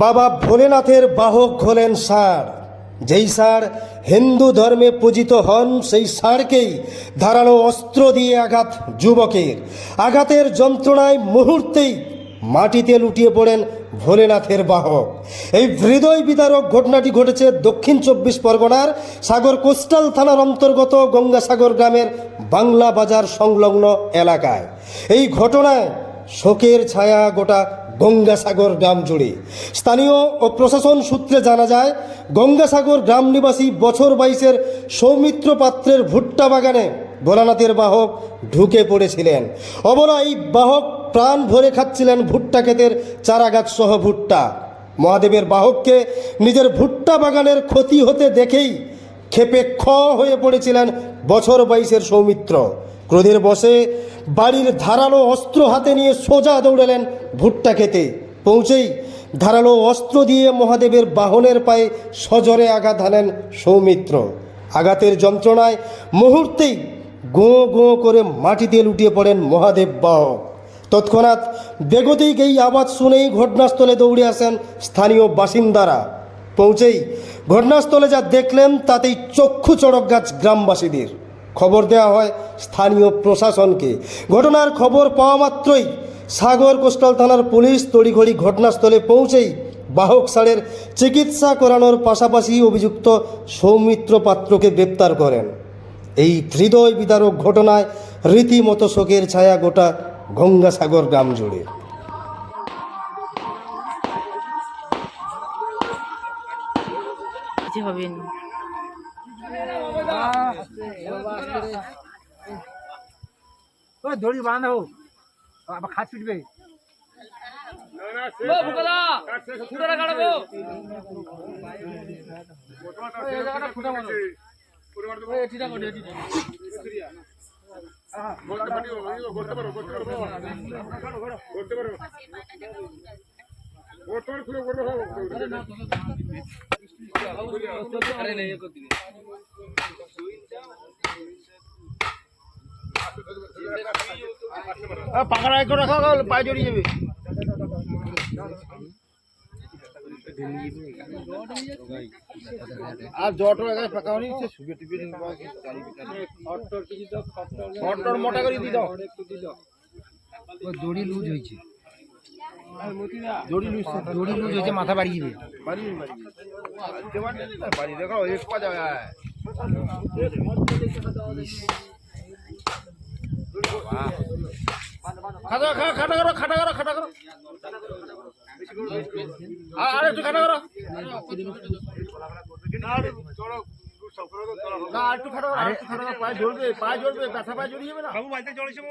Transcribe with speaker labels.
Speaker 1: বাবা ভোলেনাথের বাহক হলেন ষাঁড় যেই ষাঁড় হিন্দু ধর্মে পূজিত হন, সেই ষাঁড়কেই ধারালো অস্ত্র দিয়ে আঘাত যুবকের। আঘাতের যন্ত্রণায় মুহূর্তেই মাটিতে লুটিয়ে পড়েন ভোলেনাথের বাহক। এই হৃদয় বিদারক ঘটনাটি ঘটেছে দক্ষিণ চব্বিশ পরগনার সাগর কোস্টাল থানার অন্তর্গত গঙ্গাসাগর গ্রামের বাংলা বাজার সংলগ্ন এলাকায়। এই ঘটনায় শোকের ছায়া গোটা গঙ্গাসাগর গ্রাম জুড়ে। স্থানীয় ও প্রশাসন সূত্রে জানা যায়, গঙ্গাসাগর গ্রাম নিবাসী বছর বাইশের সৌমিত্র পাত্রের ভুট্টা বাগানে ভোলানাথের বাহক ঢুকে পড়েছিলেন। অবলা এই বাহক প্রাণ ভরে খাচ্ছিলেন ভুট্টা ক্ষেতের চারাগাছ সহ ভুট্টা। মহাদেবের বাহককে নিজের ভুট্টা বাগানের ক্ষতি হতে দেখেই ক্ষেপে খ হয়ে পড়েছিলেন বছর বাইশের সৌমিত্র। ক্রোধের বসে বাড়ির ধারালো অস্ত্র হাতে নিয়ে সোজা দৌড়ালেন ভুট্টা খেতে। পৌঁছেই ধারালো অস্ত্র দিয়ে মহাদেবের বাহনের পায়ে সজরে আঘাত হানেন সৌমিত্র। আঘাতের যন্ত্রণায় মুহূর্তেই গোঁ গোঁ করে মাটিতে লুটিয়ে পড়েন মহাদেব বাহক তৎক্ষণাৎ বেগতিক এই আওয়াজ শুনেই ঘটনাস্থলে দৌড়ে আসেন স্থানীয় বাসিন্দারা। পৌঁছেই ঘটনাস্থলে যা দেখলেন তাতেই চক্ষু চড়ক গাছ গ্রামবাসীদের। খবর দেওয়া হয় স্থানীয় প্রশাসনকে। ঘটনার খবর পাওয়া মাত্রই সাগর কোস্টাল থানার পুলিশ তড়িঘড়ি ঘটনাস্থলে পৌঁছেই বাহক সারের চিকিৎসা করানোর পাশাপাশি অভিযুক্ত সৌমিত্র পাত্রকে গ্রেপ্তার করেন। এই হৃদয় বিদারক ঘটনায় রীতিমতো শোকের ছায়া গোটা গঙ্গাসাগর গ্রাম জুড়ে।
Speaker 2: দড়ি বাঁধা আবার খাট পিটবে পাখাটা একটু রাখা পায়ে জড়িয়ে যাবে। আর জটর ফাঁকা হয়নি সে টিপে মোটা করে দিয়ে দাও।
Speaker 3: দড়ি লুজ হয়েছে।
Speaker 2: দড়ি লুজ
Speaker 3: দড়ি লুজ হয়েছে মাথা বাড়িয়ে যাবে
Speaker 2: বাড়ি দেখো এক পা খাটা খাটা খাটা করো খাটা করো খাটা করো। আর, একটু খাটা করো। আর একটু খাটা করো, পায়ে জড়বে পায়ে জড়বে ব্যথা পায়ে জড়িয়ে যাবে না। বাবু, বাড়িতে জড়িয়েছে